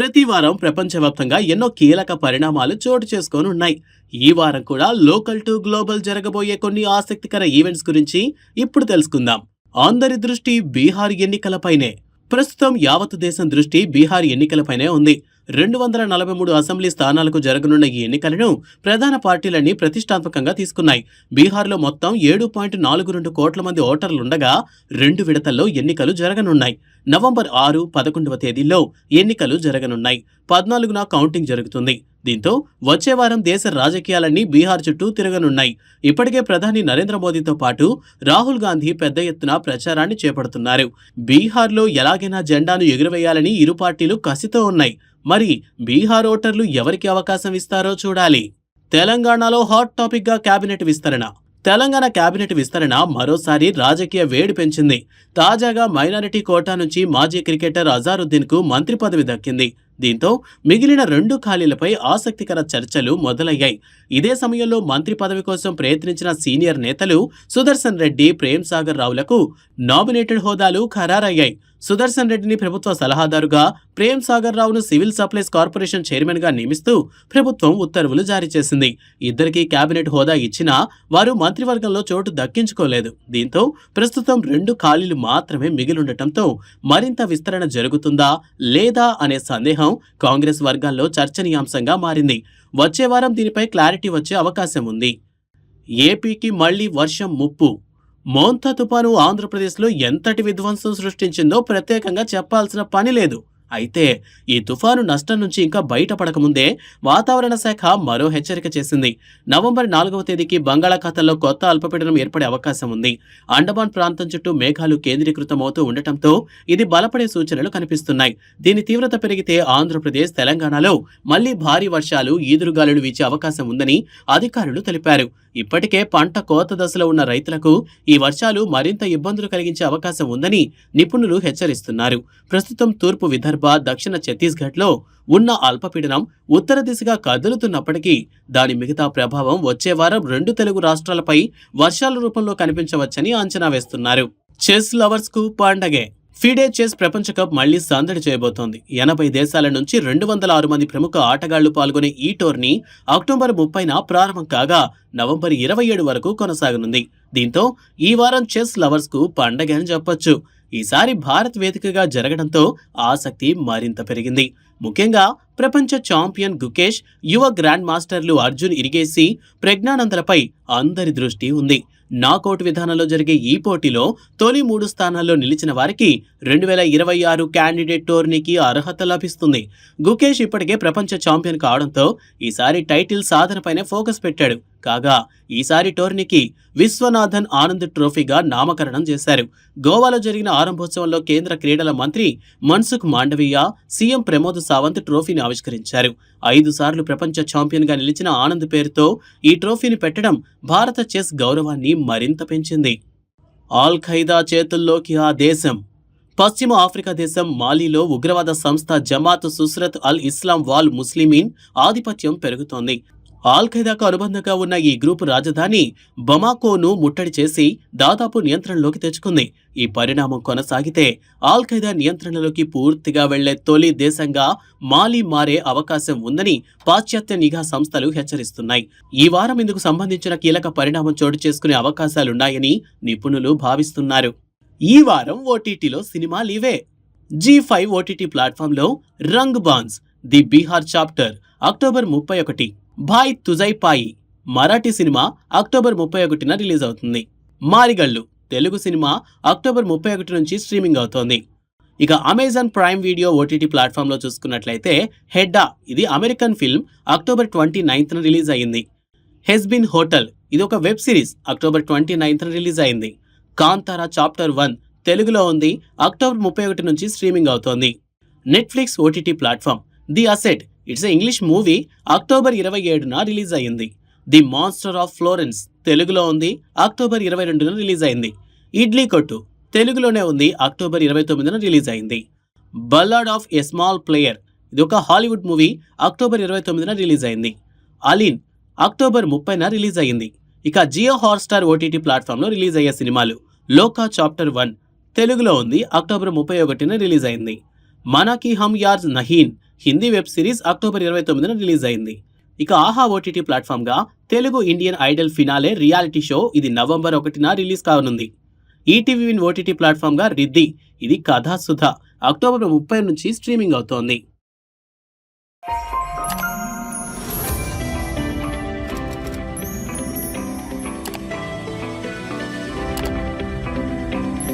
ప్రతి వారం ప్రపంచవ్యాప్తంగా ఎన్నో కీలక పరిణామాలు చోటు చేసుకొని ఉన్నాయి ఈ వారం కూడా లోకల్ టు గ్లోబల్ జరగబోయే కొన్ని ఆసక్తికర ఈవెంట్స్ గురించి ఇప్పుడు తెలుసుకుందాం. అందరి దృష్టి బీహార్ ఎన్నికలపైనే. ప్రస్తుతం యావత్ దేశం దృష్టి బీహార్ ఎన్నికలపైనే ఉంది. రెండు వందల నలభై మూడు అసెంబ్లీ స్థానాలకు జరగనున్న ఈ ఎన్నికలను ప్రధాన పార్టీలన్నీ ప్రతిష్టాత్మకంగా తీసుకున్నాయి. బీహార్లో మొత్తం ఏడు పాయింట్ నాలుగు రెండు కోట్ల మంది ఓటర్లుండగా రెండు విడతల్లో ఎన్నికలు జరగనున్నాయి. నవంబర్ ఆరు పదకొండవ తేదీల్లో ఎన్నికలు జరగనున్నాయి. పద్నాలుగున కౌంటింగ్ జరుగుతుంది. దీంతో వచ్చే వారం దేశ రాజకీయాలన్నీ బీహార్ చుట్టూ తిరగనున్నాయి. ఇప్పటికే ప్రధాని నరేంద్ర మోదీతో పాటు రాహుల్ గాంధీ పెద్ద ఎత్తున ప్రచారాన్ని చేపడుతున్నారు. బీహార్లో ఎలాగైనా జెండాను ఎగురవేయాలని ఇరు పార్టీలు కసితో ఉన్నాయి. మరి బీహార్ ఓటర్లు ఎవరికి అవకాశం ఇస్తారో చూడాలి. తెలంగాణలో హాట్ టాపిక్గా కేబినెట్ విస్తరణ. తెలంగాణ కేబినెట్ విస్తరణ మరోసారి రాజకీయ వేడి పెంచింది. తాజాగా మైనారిటీ కోటా నుంచి మాజీ క్రికెటర్ అజారుద్దీన్కు మంత్రి పదవి దక్కింది. దీంతో మిగిలిన రెండు ఖాళీలపై ఆసక్తికర చర్చలు మొదలయ్యాయి. ఇదే సమయంలో మంత్రి పదవి కోసం ప్రయత్నించిన సీనియర్ నేతలు సుదర్శన్ రెడ్డి ప్రేమ్ సాగర్ రావులకు నామినేటెడ్ హోదాలు ఖరారయ్యాయి. సుదర్శన్ రెడ్డిని ప్రభుత్వ సలహాదారుగా ప్రేమ్ సాగర్ రావును సివిల్ సప్లైస్ కార్పొరేషన్ చైర్మన్గా నియమిస్తూ ప్రభుత్వం ఉత్తర్వులు జారీ చేసింది. ఇద్దరికీ కేబినెట్ హోదా ఇచ్చినా వారు మంత్రివర్గంలో చోటు దక్కించుకోలేదు. దీంతో ప్రస్తుతం రెండు ఖాళీలు మాత్రమే మిగిలుండటంతో మరింత విస్తరణ జరుగుతుందా లేదా అనే సందేహం కాంగ్రెస్ వర్గాల్లో చర్చనీయాంశంగా మారింది. వచ్చే వారం దీనిపై క్లారిటీ వచ్చే అవకాశం ఉంది. ఏపీకి మళ్ళీ వర్షం ముప్పు. మోంతా తుపాను ఆంధ్రప్రదేశ్లో ఎంతటి విధ్వంసం సృష్టించిందో ప్రత్యేకంగా చెప్పాల్సిన పని లేదు. అయితే ఈ తుఫాను నష్టం నుంచి ఇంకా బయటపడకముందే వాతావరణ శాఖ మరో హెచ్చరిక చేసింది. నవంబర్ నాలుగవ తేదీకి బంగాళాఖాతంలో కొత్త అల్పపీడనం ఏర్పడే అవకాశం ఉంది. అండమాన్ ప్రాంతం చుట్టూ మేఘాలు కేంద్రీకృతమవుతూ ఉండటంతో ఇది బలపడే సూచనలు కనిపిస్తున్నాయి. దీని తీవ్రత పెరిగితే ఆంధ్రప్రదేశ్ తెలంగాణలో మళ్ళీ భారీ వర్షాలు ఈదురుగాలులు వీచే అవకాశం ఉందని అధికారులు తెలిపారు. ఇప్పటికే పంట కోత దశలో ఉన్న రైతులకు ఈ వర్షాలు మరింత ఇబ్బందులు కలిగించే అవకాశం ఉందని నిపుణులు హెచ్చరిస్తున్నారు. ప్రస్తుతం తూర్పు విదర్భ దక్షిణ ఛత్తీస్గఢ్లో ఉన్న అల్పపీడనం ఉత్తర దిశగా కదులుతున్నప్పటికీ దాని మిగతా ప్రభావం వచ్చే వారం రెండు తెలుగు రాష్ట్రాలపై వర్షాల రూపంలో కనిపించవచ్చని అంచనా వేస్తున్నారు. చెస్ లవర్స్కు పండగే. ఫీడే చెస్ ప్రపంచ కప్ మళ్ళీ సందడి చేయబోతోంది. ఎనభై దేశాల నుంచి రెండు వందల ఆరు మంది ప్రముఖ ఆటగాళ్ళు పాల్గొనే ఈ టోర్నీ అక్టోబర్ ముప్పైన ప్రారంభం కాగా నవంబర్ ఇరవై ఏడు వరకు కొనసాగనుంది. దీంతో ఈ వారం చెస్ లవర్స్కు పండగ అని చెప్పొచ్చు. ఈసారి భారత్ వేదికగా జరగడంతో ఆసక్తి మరింత పెరిగింది. ముఖ్యంగా ప్రపంచ ఛాంపియన్ గుకేష్ యువ గ్రాండ్ మాస్టర్లు అర్జున్ ఇరిగేసి ప్రజ్ఞానందలపై అందరి దృష్టి ఉంది. నాకౌట్ విధానంలో జరిగే ఈ పోటీలో తొలి మూడు స్థానాల్లో నిలిచిన వారికి రెండు వేల ఇరవై ఆరు క్యాండిడేట్ టోర్నీకి అర్హత లభిస్తుంది. గుకేష్ ఇప్పటికే ప్రపంచ ఛాంపియన్ కావడంతో ఈసారి టైటిల్ సాధనపైనే ఫోకస్ పెట్టాడు. కాగా ఈసారి టోర్నీకి విశ్వనాథన్ ఆనంద్ ట్రోఫీగా నామకరణం చేశారు. గోవాలో జరిగిన ఆరంభోత్సవంలో కేంద్ర క్రీడల మంత్రి మన్సుఖ్ మాండవీయ సీఎం ప్రమోద్ సావంత్ ట్రోఫీని ఆవిష్కరించారు. ఐదు సార్లు ప్రపంచ ఛాంపియన్గా నిలిచిన ఆనంద్ పేరుతో ఈ ట్రోఫీని పెట్టడం భారత చెస్ గౌరవాన్ని మరింత పెంచింది. ఆల్ ఖైదా చేతుల్లోకి ఆ దేశం. పశ్చిమ ఆఫ్రికా దేశం మాలీలో ఉగ్రవాద సంస్థ Jamaat Nusrat al Islam wal Muslimin ఆధిపత్యం పెరుగుతోంది. ఆల్ ఖైదాకు అనుబంధంగా ఉన్న ఈ గ్రూపు రాజధాని బమాకోను ముట్టడి చేసి దాదాపు నియంత్రణలోకి తెచ్చుకుంది. ఈ పరిణామం కొనసాగితే ఆల్ ఖైదా నియంత్రణలోకి పూర్తిగా వెళ్ళే తొలి దేశంగా మాలి మారే అవకాశం ఉందని పాశ్చాత్య నిఘా సంస్థలు హెచ్చరిస్తున్నాయి. ఈ వారం ఇందుకు సంబంధించిన కీలక పరిణామం చోటు చేసుకునే అవకాశాలున్నాయని నిపుణులు భావిస్తున్నారు. ఈ వారం ఓటీటీలో సినిమాలు ఇవే జీ ఫైవ్ ఓటీటీ ప్లాట్ఫామ్లో Rangbaaz the Bihar chapter October ముప్పై ఒకటి. భాయ్ తుజైపాయి మరాఠీ సినిమా అక్టోబర్ ముప్పై ఒకటిన రిలీజ్ అవుతుంది. మారిగళ్ళు తెలుగు సినిమా అక్టోబర్ ముప్పై ఒకటి నుంచి స్ట్రీమింగ్ అవుతోంది. ఇక అమెజాన్ ప్రైమ్ వీడియో ఓటీటీ ప్లాట్ఫామ్లో చూసుకున్నట్లయితే హెడ్డా ఇది అమెరికన్ ఫిల్మ్ అక్టోబర్ ట్వంటీ నైన్త్న రిలీజ్ అయింది. హెస్బిన్ హోటల్ ఇది ఒక వెబ్ సిరీస్ అక్టోబర్ ట్వంటీ నైన్త్న రిలీజ్ అయింది. కాంతారా చాప్టర్ వన్ తెలుగులో ఉంది అక్టోబర్ ముప్పై ఒకటి నుంచి స్ట్రీమింగ్ అవుతోంది. Netflix OTT platform the asset it's English movie October ఇరవై ఏడున రిలీజ్ అయింది ది మాన్స్టర్ ఆఫ్ ఫ్లోరెన్స్ తెలుగులో ఉంది. అక్టోబర్ ఇరవై రెండున రిలీజ్ అయింది ఇడ్లీ కొట్టు తెలుగులోనే ఉంది. అక్టోబర్ ఇరవై తొమ్మిదిన రిలీజ్ అయింది ballad of a small player ఇది ఒక హాలీవుడ్ మూవీ అక్టోబర్ ఇరవై తొమ్మిదిన రిలీజ్ అయింది అలీన్ అక్టోబర్ ముప్పైన రిలీజ్ అయింది ఇక జియో హాట్స్టార్ ఓటీటీ ప్లాట్ఫామ్లో రిలీజ్ అయ్యే సినిమాలు లోకా చాప్టర్ వన్ తెలుగులో ఉంది. అక్టోబర్ ముప్పై ఒకటిన రిలీజ్ అయింది మనాకి హమ్ యార్జ్ నహీన్ హిందీ వెబ్ సిరీస్ అక్టోబర్ ఇరవై తొమ్మిదిన రిలీజ్ అయింది. ఇక Aha OTT ప్లాట్ఫామ్గా Telugu Indian Idol finale reality show ఇది నవంబర్ ఒకటిన రిలీజ్ కానుంది. ఈటీవీ విన్ ఓటీటీ ప్లాట్ఫామ్గా రిద్ది ఇది కథాసుధ అక్టోబర్ ముప్పై నుంచి స్ట్రీమింగ్ అవుతోంది.